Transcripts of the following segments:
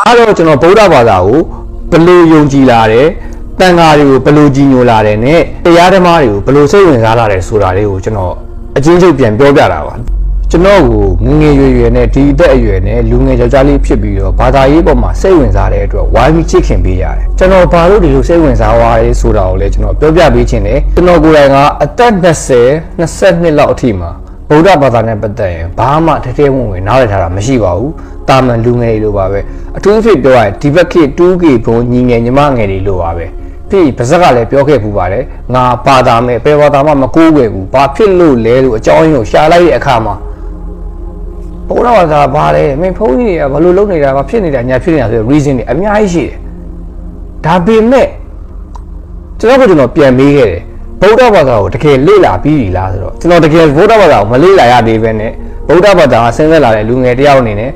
အားတော့ကျွန်တော်ဗုဒ္ဓဘာသာကိုဘယ်လိုယုံကြည်လာတယ်တန်ဃာတွေကိုဘယ်လိုကြည်ညိုလာတယ်နဲ့တရားဓမ္မတွေကိုဘယ်လိုစိတ်ဝင်စားလာတယ်ဆိုတာလေးကိုကျွန်တော်အချင်းချင်းပြန်ပြောပြတာပါကျွန်တော်ကိုငငယ်ရွယ်ရွယ်နဲ့ဒီအသက်အရွယ်နဲ့လူငယ်ယောက်ျားလေးဖြစ်ပြီးတော့ဘာသာရေးပေါ်မှာစိတ်ဝင်စားတဲ့အတွက်ဝိုင်းပြီးချစ်ခင်ပေးရတယ်ကျွန်တော်ဘာလို့ဒီလိုစိတ်ဝင်စားသွားလဲဆိုတာကိုလည်းကျွန်တော်ပြောပြပေးခြင်းတယ်ကျွန်တော်ကိုယ်တိုင်ကအသက်20 22လောက်အထိမှာဗုဒ္ဓဘာသာနဲ့ပတ်သက်ရင်ဘာမှတထဲဝင်ဝင်နားလည်ထားတာမရှိပါဘူး။ တာမန်လူငယ်တွေလိုပါပဲ။အထူးသဖြင့်ပြောရရင်ဒီဘက်ခေတ် 2K ဘုံညီငယ်ညီမငယ်တွေလိုပါပဲ။ပြီးပါဇက်ကလည်းပြောခဲ့ပူပါတယ်။ငါဘာသာမဲ့ဘယ်ဘာသာမှမကိုးကွယ်ဘူး။ဘာဖြစ်လို့လဲလို့အကြောင်းရင်းကိုရှာလိုက်တဲ့အခါမှာဗုဒ္ဓဘာသာဘာလဲမင်းဖုန်းကြီးတွေကဘာလို့လုပ်နေတာဘာဖြစ်နေတာညာဖြစ်နေတာဆိုတဲ့ reason တွေအများကြီးရှိတယ်။ဒါပေမဲ့ကျွန်တော်ကကျွန်တော်ပြန်မေးခဲ့တယ်ဗုဒ္ဓဘာသာကိုတကယ်လေ့လာပြီးပြီလားဆိုတော့ကျွန်တော်တကယ်ဗုဒ္ဓဘာသာကိုမလေ့လာရသေးပဲနဲ့ဗုဒ္ဓဘာသာကဆင်းသက်လာတဲ့လူငယ်တယောက်အနေနဲ့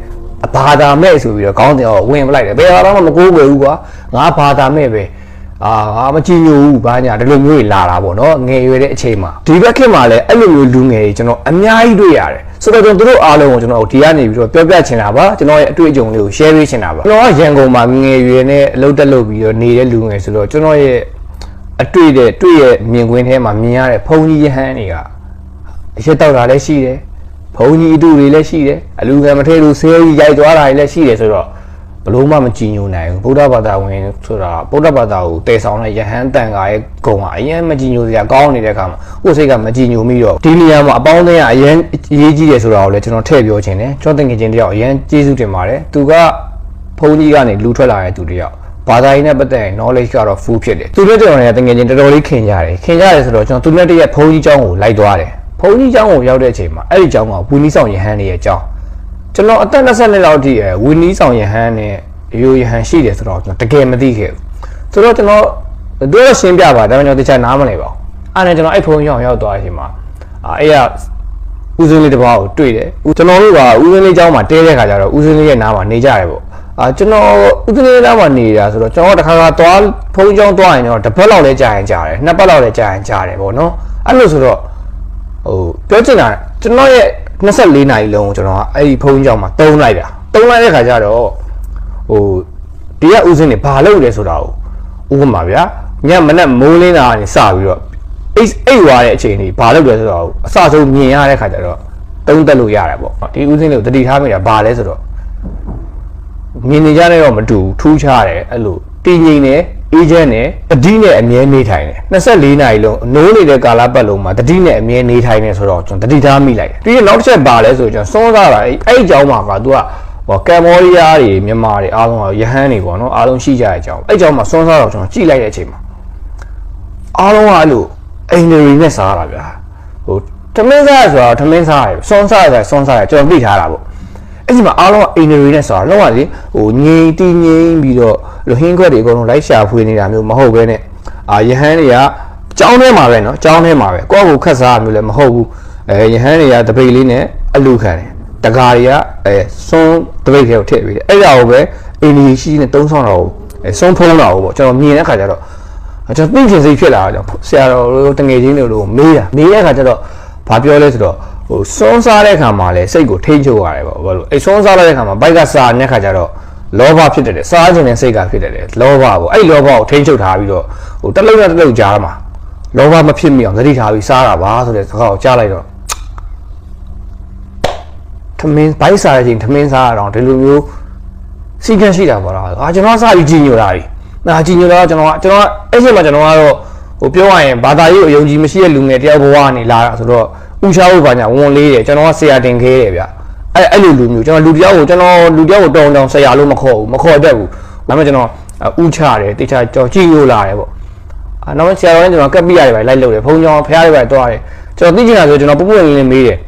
အဘာသာမဲ့ဆိုပြီးတော့ခေါင်းတင်အောင်ဝင်ပလိုက်တယ်ဘယ်ဘာသာမှမကိုးကွယ်ဘူးကွာငါဘာသာမဲ့ပဲအာငါမကြည့်ညိုဘူးဘာညာဒီလိုမျိုးတွေလာတာပေါ့နော်ငယ်ရွယ်တဲ့အချိန်မှာဒီဘက်ခေတ်မှာလည်းအဲ့လိုမျိုးလူငယ်တွေကျွန်တော်အများကြီးတွေ့ရတယ်ဆိုတော့ကျွန်တော်တို့အားလုံးကိုကျွန်တော်ဒီကနေပြီးတော့ပြောပြချင်တာပါကျွန်တော်ရဲ့အတွေ့အကြုံလေးကို share ပေးချင်တာပါကျွန်တော်ကရန်ကုန်မှာငယ်ရွယ်နဲ့အလုပ်တက်လုပ်ပြီးတော့နေတဲ့လူငယ်ဆိုတော့ကျွန်တော်ရဲ့အတွေ့တဲ့တွေ့ရဲ့မြင်ကွင်းထဲမှာမြင်ရတဲ့ဘုံကြီးယဟန်တွေကအရက်တောက်တာလည်းရှိတယ် ဘုံကြီးအတူတွေလည်းရှိတယ်အလူကံမထဲလို့ဆဲကြီးရိုက်သွားတာတွေလည်းရှိတယ်ဆိုတော့ဘလို့မှမကြည်ညိုနိုင်ဘူးဗုဒ္ဓဘာသာဝင်ဆိုတာဗုဒ္ဓဘာသာကိုတည်ဆောင်တဲ့ယဟန်တန်ခါရဲ့ဂုံကအရင်မကြည်ညိုစရာကောင်းနေတဲ့အခါမှာကိုယ်စိတ်ကမကြည်ညိုမိတော့ဒီနေရာမှာအပေါင်းအသင်းကအရင်အရေးကြီးတယ်ဆိုတာကိုလည်းကျွန်တော်ထည့်ပြောချင်တယ်ကျွန်တော်တကယ်ချင်းတယောက်အရင်ကျေးဇူးတင်ပါတယ်သူက ဘုန်းကြီးကနေလူထွက်လာတဲ့သူတယောက်ဘာသာရေးနဲ့ပတ်သက်ရင် knowledge ကတော့ full ဖြစ်တယ်သူတို့တော်တော်နဲ့တကယ်ချင်းတော်တော်လေးခင်ကြတယ်ခင်ကြတယ်ဆိုတော့ကျွန်တော်သူနဲ့တည်းရဲ့ဘုန်းကြီးเจ้าကိုလိုက်သွားတယ် ဘုန်းကြီးကျောင်းကိုရောက်တဲ့အချိန်မှာအဲ့ဒီကျောင်းကဝီနီးဆောင်ယဟန်ရဲ့ကျောင်းကျွန်တော်အသက်20နှစ်လောက်ထိအဲဝီနီးဆောင်ယဟန်နဲ့ရိုယဟန်ရှိတယ်ဆိုတော့ကျွန်တော်တကယ်မသိခဲ့ဘူးဆိုတော့ကျွန်တော်တို့တော့ရှင်းပြပါဒါပေမဲ့ကျွန်တော်တခြားနားမလည်ပါဘူးအဲ့ဒါကျွန်တော်အဲ့ဘုန်းကြီးကျောင်းရောက်သွားတဲ့အချိန်မှာအဲ့ရဦးစင်းလေးတစ်ပါးကိုတွေ့တယ်ကျွန်တော်တို့ကဦးစင်းလေးကျောင်းမှာတဲတဲ့ခါကျတော့ဦးစင်းလေးရဲ့နားမှာနေကြတယ်ပေါ့အာကျွန်တော်ဥဒနေတာမှာနေတာဆိုတော့ကျွန်တော်တခါခါသွားဖုန်းကြောင်းသွားရင်တော့တစ်ပတ်လောက်လဲကြာရင်ကြာတယ်နှစ်ပတ်လောက်လဲကြာရင်ကြာတယ်ပေါ့နော်အဲ့လိုဆိုတော့ ဟိုပြောချင်တာကျွန်တော်ရဲ့24နာရီလုံးကိုကျွန်တော်ကအဲ့ဒီဖုန်းကြောင်းမှာတုံးလိုက်တာတုံးလိုက်တဲ့ခါကျတော့ဟိုဒီကဦးစင်းနေဘာလုပ်လဲဆိုတာကိုဥပမာဗျာညမနက်မိုးလင်းတာကနေစပြီးတော့အိတ်အိတ်ွားတဲ့အချိန်ကြီးဘာလုပ်လဲဆိုတော့အစဆုံးမြင်ရတဲ့ခါကျတော့တုံးတက်လို့ရတယ်ပေါ့ဒီဥစဉ်လေးကိုတတိထားမိတာဘာလဲဆိုတော့မြင်နေကြတဲ့တော့မတူဘူးထူးခြားတယ်အဲ့လိုတည်ငြိမ်တယ် အေဂျင့်နဲ့တတိနဲ့အမြဲနေထိုင်တယ်24နာရီလုံးနိုးနေတဲ့ကာလပတ်လုံးမှာတတိနဲ့အမြဲနေထိုင်နေဆိုတော့ကျွန်တော်တတိထားမိလိုက်တယ်ပြီးရင်နောက်တစ်ချက်ဘာလဲဆိုတော့ကျွန်တော်စောစားတာအဲ့အဲ့အကြောင်းမှာက तू ကဟောကမ်ဘောဒီးယားတွေမြန်မာတွေအားလုံးကရဟန်းတွေပေါ့နော်အားလုံးရှိကြတဲ့အကြောင်းအဲ့အကြောင်းမှာစောစားတော့ကျွန်တော်ကြည့်လိုက်တဲ့အချိန်မှာအားလုံးကအဲ့လိုအိန္ဒြေနဲ့စားတာဗျာဟိုထမင်းစားရဆိုတော့ထမင်းစားရဆွန်းစားရဆိုဆွန်းစားရကျွန်တော်သိထားတာပေါ့ အဲ့ဒီမှာအားလုံးကအိန္ဒြေနဲ့စားတော့ကလေဟိုငြိမ်တီးငြိမ်ပြီးတော့လူဟင်းခွက်တွေအကုန်လုံးလိုက်ရှာဖွေနေတာမျိုးမဟုတ်ဘဲနဲ့အာယဟန်တွေကကြောင်းထဲမှာပဲเนาะကြောင်းထဲမှာပဲကိုယ့်ကိုခက်စားမျိုးလည်းမဟုတ်ဘူးအဲယဟန်တွေကတပိတ်လေးနဲ့အလူခံတယ်တကာတွေကအဲဆွန်းတပိတ်ထဲကိုထည့်ပြီးတယ်အဲ့ဒါကိုပဲအိန္ဒြေရှိနဲ့တုံးဆောင်တော့အဲဆွန်းဖုံးတာကိုပေါ့ကျွန်တော်မြင်တဲ့ခါကျတော့ ကျွန်တော်သိချင်စိတ်ဖြစ်လာတော့ဆရာတော်တို့တငယ်ချင်းတွေတို့မေးတာမေးတဲ့အခါကျတော့ဘာပြောလဲဆိုတော့ ဟိုစွန်းစားတဲ့ခါမှာလဲစိတ်ကိုထိန်းချုပ်ရတယ်ပေါ့ဘာလို့အဲစွန်းစားတဲ့ခါမှာဘိုက်ကစားတဲ့ခါကျတော့လောဘဖြစ်တတ်တယ်စားခြင်းနဲ့စိတ်ကဖြစ်တတ်တယ်လောဘပေါ့အဲ့လောဘကိုထိန်းချုပ်ထားပြီးတော့ဟိုတစ်လုံးနဲ့တစ်လုံးကြားမှာလောဘမဖြစ်မိအောင်သတိထားပြီးစားတာပါဆိုတဲ့စကားကိုကြားလိုက်တော့ထမင်းဘိုက်စားတဲ့ချိန်ထမင်းစားရအောင်ဒီလိုမျိုးစီကံရှိတာပေါ့လားအာကျွန်တော်စပြီးကြည်ညိုတာပြီနာကြည်ညိုတော့ကျွန်တော်ကကျွန်တော်ကအဲ့ချိန်မှာကျွန်တော်ကတော့ဟိုပြောရရင်ဘာသာရေးကိုအယုံကြည်မရှိတဲ့လူငယ်တယောက်ဘဝကနေလာတာဆိုတော့ ဥချာဖို့ဘာညာဝန်လေးတယ်ကျွန်တော်ကဆရာတင်ခဲတယ်ဗျအဲ့အဲ့လိုလူမျိုးကျွန်တော်လူတယောက်ကိုကျွန်တော်လူတယောက်ကိုတောင်းတောင်းဆရာလို့မခေါ်ဘူးမခေါ်တတ်ဘူးဒါပေမဲ့ကျွန်တော်ဥချတယ်တေချာကြော်ကြည့်လို့လာတယ်ပေါ့အာနောက်ဆရာတော်နဲ့ကျွန်တော်ကပ်ပြရတယ်ဗျလိုက်လို့တယ်ဘုံကြောင်ဖះရတယ်ဗျတွားတယ်ကျွန်တော်သိချင်တာဆိုကျွန်တော်ပူပူလေးလေးမေးတယ်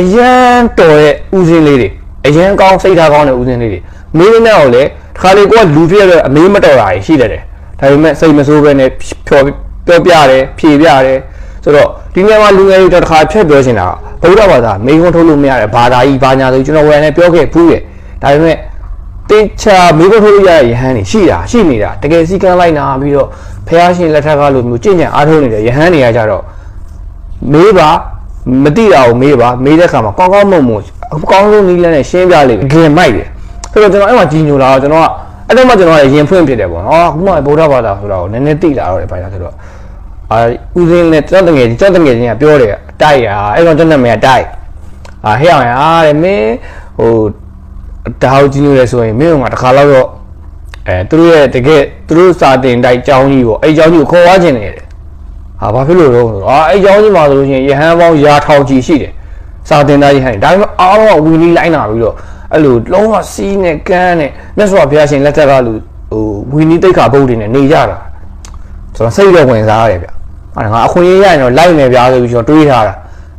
အရန်တော်ရဲ့ဥစဉ်လေးတွေအရန်ကောင်းစိတ်ထားကောင်းတဲ့ဥစဉ်လေးတွေမေးနေတော့လေတခါလေကိုကလူပြည့်ရအမေးမတော်တာရှိတယ်တယ်ဒါပေမဲ့စိတ်မဆိုးပဲနဲ့ဖြောပြောပြတယ်ဖြေပြတယ် ဆိုတော့ဒီနေရာမှာလူငယ်တွေတခါဖြတ်ပြောချင်တာဗုဒ္ဓဘာသာမေခွန်းထုတ်လို့မရတဲ့ဘာသာကြီးဘာညာဆိုကျွန်တော်ဝယ်နေပြောခဲ့ဘူးရဲ့ဒါပေမဲ့တင်ချာမေခွန်းထုတ်လို့ရတဲ့ယဟန်တွေရှိတာရှိနေတာတကယ်စီကံလိုက်နာပြီးတော့ဖះရှင်လက်ထက်ကလိုမျိုးကြင်ကြံအားထုတ်နေတဲ့ယဟန်တွေကကြတော့မေးပါမတိတာကိုမေးပါမေးတဲ့အခါမှာကောင်းကောင်းမွန်မွန်အကောင်းဆုံးနည်းလမ်းနဲ့ရှင်းပြလိမ့်မယ်ဂင်မိုက်တယ်ဆိုတော့ကျွန်တော်အဲ့မှာကြီးညိုလာတော့ကျွန်တော်ကအဲ့တော့မှကျွန်တော်ကရင်ဖွင့်ဖြစ်တယ်ပေါ့နော်အခုမှဗုဒ္ဓဘာသာဆိုတော့နည်းနည်းသိလာတော့တယ်ပိုင်းလားဆိုတော့ အာဦးစင်းနဲ့ကျွန်တော်တငယ်ကျွန်တော်တငယ်ချင်းကပြောတယ်တိုက်ရအဲ့တော့ကျွန်တော်နာမည်ကတိုက်အာဟဲ့အောင်ရတဲ့မင်းဟိုဒါဟုတ်ကြီးညိုလဲဆိုရင်မင်းကတခါတော့တော့အဲသူတို့ရဲ့တကယ်သူတို့စာတင်တိုက်ကျောင်းကြီးပေါ့အဲ့ကျောင်းကြီးကိုခေါ်သွားခြင်းနေတယ်ဟာဘာဖြစ်လို့လဲဆိုတော့အာအဲ့ကျောင်းကြီးမှာဆိုလို့ရှိရင်ရဟန်းပေါင်းရာထောင်ကြီးရှိတယ်စာတင်သားရဟန်းဒါပေမဲ့အားလုံးကဝီလီလိုက်နာပြီးတော့အဲ့လိုလုံးဝစီးနဲ့ကန်းနဲ့မြတ်စွာဘုရားရှင်လက်ထက်ကလူဟိုဝီနီတိတ်ခါဘုတ်တွေနဲ့နေကြတာကျွန်တော်စိတ်တော့ဝင်စားရတယ်ဗျ အဲ့ဒါငါအခွင့်အရေးရရင်တော့လိုက်မယ်ဗျာဆိုပြီးကျွန်တော်တွေးထားတာ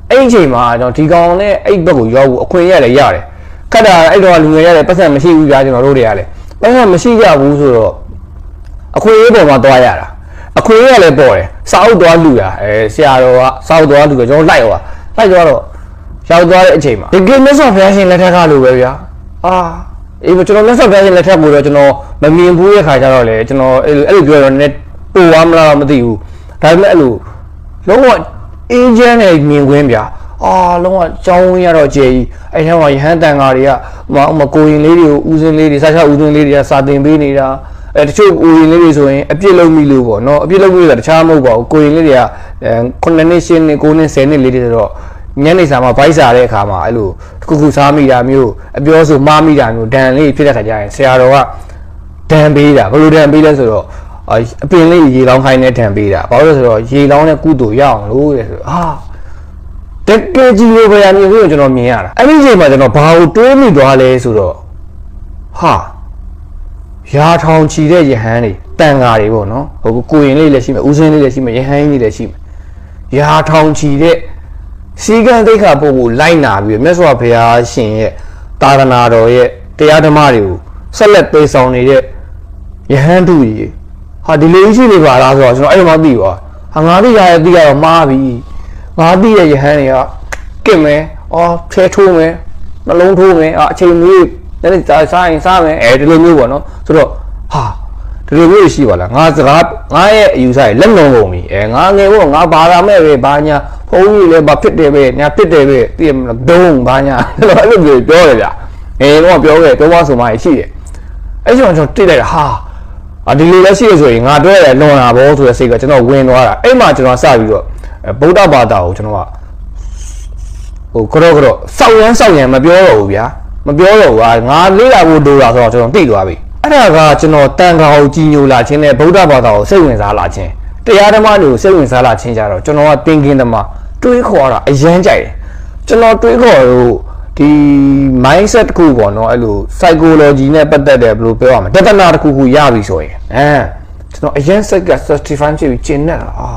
အဲ့ဒီအချိန်မှာကျွန်တော်ဒီကောင်နဲ့အဲ့ဘက်ကိုရောက်ဖို့အခွင့်အရေးလည်းရတယ်ခက်တာအဲ့တော့လူငယ်ရတယ်ပတ်စံမရှိဘူးဗျာကျွန်တော်တို့တွေရတယ်ပတ်စံမရှိကြဘူးဆိုတော့အခွင့်အရေးပေါ်မှာသွားရတာအခွင့်အရေးကလည်းပေါ်တယ်စာအုပ်သွားလူတာအဲဆရာတော်ကစာအုပ်သွားလူတယ်ကျွန်တော်လိုက်သွားလိုက်သွားတော့ရောက်သွားတဲ့အချိန်မှာဒီကိမြတ်စွာဘုရားရှင်လက်ထက်ကလိုပဲဗျာအာအေးကျွန်တော်မြတ်စွာဘုရားရှင်လက်ထက်ကိုတော့ကျွန်တော်မမြင်ဘူးရဲ့ခါကျတော့လေကျွန်တော်အဲ့လိုအဲ့လိုပြောတော့ net ပို့သွားမလားတော့မသိဘူး ဒါပေမဲ့အဲ့လိုလုံးဝအေးချမ်းတဲ့မြင်ကွင်းဗျာအာလုံးဝကြောင်းဝင်းရတော့ကျေကြီးအဲ့ထဲမှာရဟန်းတန်ဃာတွေကဟိုမကိုရင်လေးတွေကိုဦးစင်းလေးတွေစားချဦးစင်းလေးတွေကစာတင်ပေးနေတာအဲတချို့ကိုရင်လေးတွေဆိုရင်အပြစ်လုံးပြီလို့ပေါ့နော်အပြစ်လုံးပြီဆိုတာတခြားမဟုတ်ပါဘူးကိုရင်လေးတွေကအဲ9နှစ်10နှစ်9နှစ်10နှစ်လေးတွေဆိုတော့ညနေစာမှာဗိုက်စာတဲ့အခါမှာအဲ့လိုတစ်ခုခုစားမိတာမျိုးအပြောဆိုမှားမိတာမျိုးဒဏ်လေးဖြစ်တဲ့ခါကျရင်ဆရာတော်ကဒဏ်ပေးတာဘယ်လိုဒဏ်ပေးလဲဆိုတော့ အအပင်လေးရေလောင်းခိုင်းတဲ့ဒဏ်ပေးတာဘာလို့လဲဆိုတော့ရေလောင်းတဲ့ကုသိုလ်ရအောင်လို့တဲ့ဆိုတော့ဟာတကယ်ကြီးလို့ပဲရမျိုးကိုကျွန်တော်မြင်ရတာအဲ့ဒီအချိန်မှာကျွန်တော်ဘာကိုတွေးမိသွားလဲဆိုတော့ဟာရာထောင်ချီတဲ့ယဟန်တွေတန်ဃာတွေပေါ့နော်ဟိုကိုရင်လေးလည်းရှိမယ်ဦးစင်းလေးလည်းရှိမယ်ယဟန်ကြီးလည်းရှိမယ်ရာထောင်ချီတဲ့စီကံသိက္ခာပုဂ္ဂိုလ်လိုက်နာပြီးတော့မြတ်စွာဘုရားရှင်ရဲ့တာသနာတော်ရဲ့တရားဓမ္မတွေကိုဆက်လက်ပေးဆောင်နေတဲ့ယဟန်တို့ကြီး ဟာဒီလိုကြီးရှိနေပါလားဆိုတော့ကျွန်တော်အဲ့လိုမှသိပါဟာငါသိရတဲ့သိရတော့မှားပြီငါသိတဲ့ယဟန်တွေကကင့်မယ်အော်ထဲထိုးမယ်နှလုံးထိုးမယ်အာအချိန်မျိုးလည်းလည်းစားရင်စားမယ်အဲဒီလိုမျိုးပေါ့နော်ဆိုတော့ဟာဒီလိုမျိုးရှိပါလားငါစကားငါရဲ့အယူဆရဲ့လက်လုံကုန်ပြီအဲငါငယ်ဖို့ငါဘာသာမဲ့ပဲဘာညာဘုန်းကြီးလည်းဘာဖြစ်တယ်ပဲညာဖြစ်တယ်ပဲသိရမလားဒုံဘာညာအဲ့လိုမျိုးပြောတယ်ဗျအဲတော့ပြောခဲ့ပြောပါဆိုမှရှိတယ်အဲ့ကျွန်တော်ကျွန်တော်တိတ်လိုက်တာဟာ အာဒီလိုလည်းရှိရဆိုရင်ငါတွေ့ရလွန်တာဘောဆိုတဲ့စိတ်ကကျွန်တော်ဝင်သွားတာအဲ့မှာကျွန်တော်စပြီးတော့ဗုဒ္ဓဘာသာကိုကျွန်တော်ကဟိုကတော့ကတော့စောက်ရမ်းစောက်ရမ်းမပြောတော့ဘူးဗျာမပြောတော့ဘူးဟာငါလေးလာဖို့လိုတာဆိုတော့ကျွန်တော်သိသွားပြီအဲ့ဒါကကျွန်တော်တန်ခါကိုကြီးညိုလာခြင်းနဲ့ဗုဒ္ဓဘာသာကိုစိတ်ဝင်စားလာခြင်းတရားဓမ္မတွေကိုစိတ်ဝင်စားလာခြင်းကြတော့ကျွန်တော်ကသင်္ကင်းသမားတွေးခေါ်တာအရန်ကြိုက်တယ်ကျွန်တော်တွေးခေါ်လို့ ဒီ mindset တစ်ခုပေါ့နော်အဲ့လို psychology နဲ့ပတ်သက်တယ်ဘယ်လိုပြောရမလဲတဒနာတစ်ခုခုရပြီဆိုရင်အဲကျွန်တော်အရန်စိတ်က certify ဖြစ်ပြီးကျင့်နေတာအာ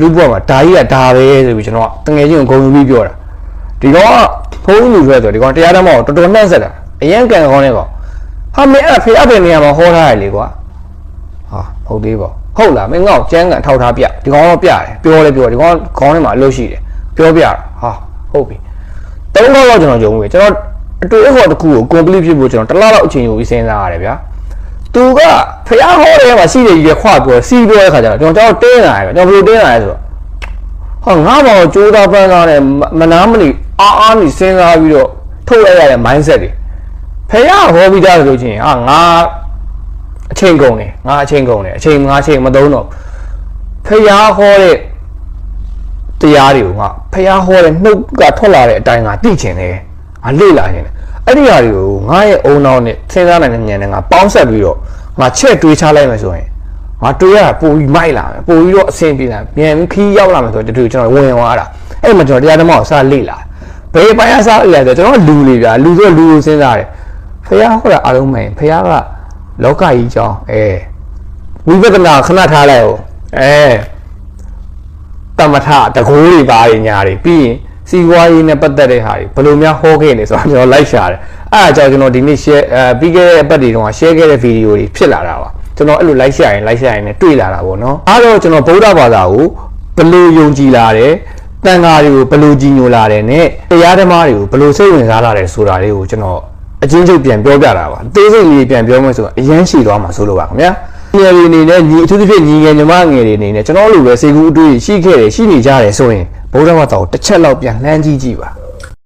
လူ့ဘဝမှာဒါကြီးကဒါပဲဆိုပြီးကျွန်တော်ကတငယ်ချင်းကိုဂုံယူပြီးပြောတာဒီကောင်ကဖုန်းလူဆွဲဆိုဒီကောင်တရားဓမ္မကိုတော်တော်နှံ့ဆက်တာအရင်ကံကောင်းနေကောင်ဟာမင်းအဲ့ဖေအဖေနေရာမှာဟောထားရလေကွာဟာဟုတ်သေးပေါ့ဟုတ်လားမင်းငေါ့ကျန်းကန်ထောက်ထားပြဒီကောင်တော့ပြတယ်ပြောလဲပြောဒီကောင်ခေါင်းထဲမှာအလုပ်ရှိတယ်ပြောပြတာဟာဟုတ်ပြီ တုံးတော့တော့ကျွန်တော်ယုံပြီကျွန်တော်အတွေ့အခေါ်တစ်ခုကို complete ဖြစ်ဖို့ကျွန်တော်တစ်လားလောက်အချိန်ယူပြီးစဉ်းစားရတယ်ဗျာသူကဖះဟောတဲ့မှာရှိတယ်ကြီးခွပြောစီးပြောတဲ့ခါကျတော့ကျွန်တော်ကျွန်တော်တင်းလာတယ်ကျွန်တော်ဘယ်လိုတင်းလာလဲဆိုတော့ဟာငါ့ဘောင်ကြိုးသားပန်းသားနဲ့မနာမနေအားအားနေစဉ်းစားပြီးတော့ထုတ်လိုက်ရတဲ့ mindset တွေဖះဟောပြီးသားဆိုလို့ချင်းဟာငါအချိန်ကုန်တယ်ငါအချိန်ကုန်တယ်အချိန်ငါအချိန်မသုံးတော့ဖះဟောတဲ့ တရားတွေကိုငါဖះဟောတဲ့နှုတ်ကထွက်လာတဲ့အတိုင်းငါသိချင်တယ်ငါလေ့လာနေတယ်အဲ့ဒီအရာတွေကိုငါရဲ့အုံနောက်နဲ့စဉ်းစားနိုင်တဲ့ဉာဏ်နဲ့ငါပေါင်းဆက်ပြီးတော့ငါချက်တွေးချလိုက်မယ်ဆိုရင်ငါတွေးရတာပိုပြီးမိုက်လာမယ်ပိုပြီးတော့အဆင်ပြေလာပြန်ပြီးခီးရောက်လာမယ်ဆိုတော့တူကျွန်တော်ဝင်သွားတာအဲ့မှာကျွန်တော်တရားဓမ္မကိုစလေ့လာဘယ်ပိုင်းအစားလေ့လာဆိုကျွန်တော်လူလေဗျာလူဆိုလူကိုစဉ်းစားတယ်ဖះဟောတာအားလုံးမယ်ဖះကလောကကြီးကြောင်းအဲဝိပဿနာခဏထားလိုက်ဟိုအဲ တမထတကိုးတွေပါးညာတွေပြီးရင်စီဝါရေးနဲ့ပတ်သက်တဲ့ဟာတွေဘယ်လိုများဟောခဲ့လဲဆိုတော့ကျွန်တော်လိုက်ရှာတယ်အဲ့ဒါကြောင့်ကျွန်တော်ဒီနေ့ share အဲပြီးခဲ့တဲ့အပတ်တွေတုန်းက share ခဲ့တဲ့ဗီဒီယိုတွေဖြစ်လာတာပါကျွန်တော်အဲ့လိုလိုက်ရှာရင်လိုက်ရှာရင်လည်းတွေ့လာတာပေါ့နော်အဲ့တော့ကျွန်တော်ဗုဒ္ဓဘာသာကိုဘယ်လိုယုံကြည်လာတယ်တန်ဃာတွေကိုဘယ်လိုကြီးညိုလာတယ်နဲ့တရားဓမ္မတွေကိုဘယ်လိုစိတ်ဝင်စားလာတယ်ဆိုတာလေးကိုကျွန်တော်အချင်းချင်းပြန်ပြောပြတာပါအသေးစိတ်လေးပြန်ပြောမယ်ဆိုတော့အရန်ရှိသွားမှာဆိုလို့ပါခင်ဗျာ ငယ်လေးအနေနဲ့ညီအထူးသဖြင့်ညီငယ်ညီမငယ်တွေအနေနဲ့ကျွန်တော်လိုပဲစေကူအတွေ့ရှိခဲ့တယ်ရှိနေကြတယ်ဆိုရင်ဗုဒ္ဓဘာသာကိုတစ်ချက်လောက်ပြန်လှမ်းကြည့်ကြည့်ပါ